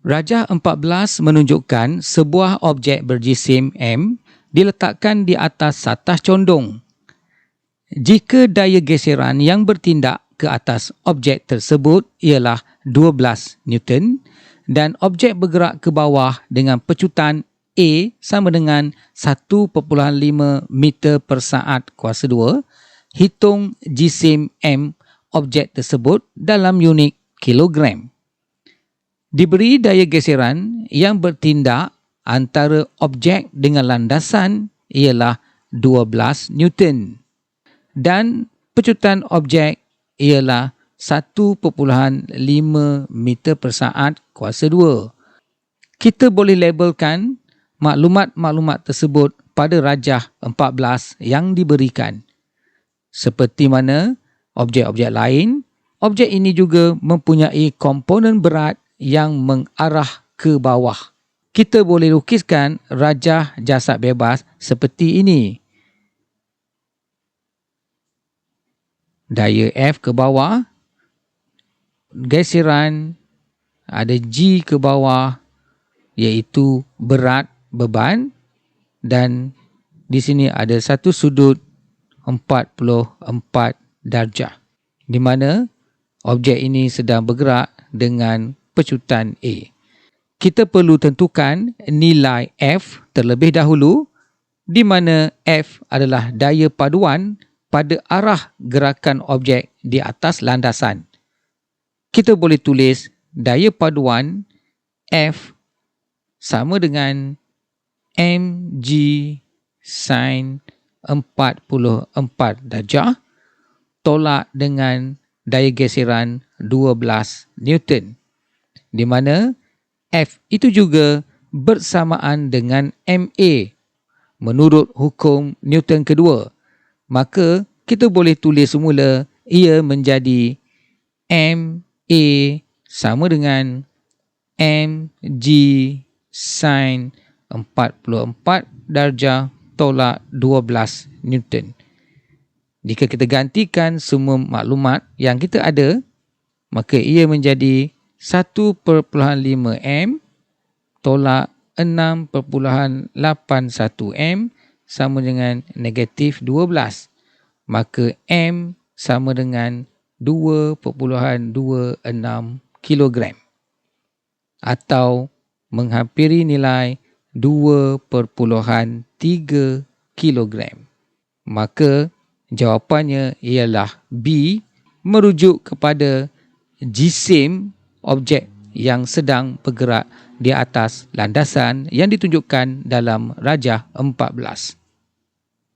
Rajah 14 menunjukkan sebuah objek berjisim M diletakkan di atas satas condong. Jika daya geseran yang bertindak ke atas objek tersebut ialah 12 Newton dan objek bergerak ke bawah dengan pecutan A sama dengan 1.5 meter per saat kuasa 2, hitung jisim M objek tersebut dalam unit kilogram diberi daya geseran yang bertindak antara objek dengan landasan ialah 12 Newton dan pecutan objek ialah 1.5 meter per saat kuasa 2. Kita boleh labelkan maklumat-maklumat tersebut pada rajah 14 yang diberikan. Seperti mana objek-objek lain, objek ini juga mempunyai komponen berat yang mengarah ke bawah. Kita boleh lukiskan rajah jasad bebas seperti ini. Daya F ke bawah, geseran ada G ke bawah iaitu berat beban dan di sini ada satu sudut 44 darjah di mana objek ini sedang bergerak dengan pecutan A. Kita perlu tentukan nilai F terlebih dahulu di mana F adalah daya paduan pada arah gerakan objek di atas landasan. Kita boleh tulis daya paduan F sama dengan mg sin 44 darjah tolak dengan daya geseran 12 Newton di mana F itu juga bersamaan dengan MA menurut hukum Newton kedua. Maka kita boleh tulis semula ia menjadi MA sama dengan mg sin 44 darjah tolak 12 Newton. Jika kita gantikan semua maklumat yang kita ada, maka ia menjadi 1.5 M tolak 6.81 M sama dengan negatif 12. Maka M sama dengan 2.26 kilogram atau menghampiri nilai 2.3 kilogram. Maka jawapannya ialah B merujuk kepada jisim objek yang sedang bergerak di atas landasan yang ditunjukkan dalam rajah 14.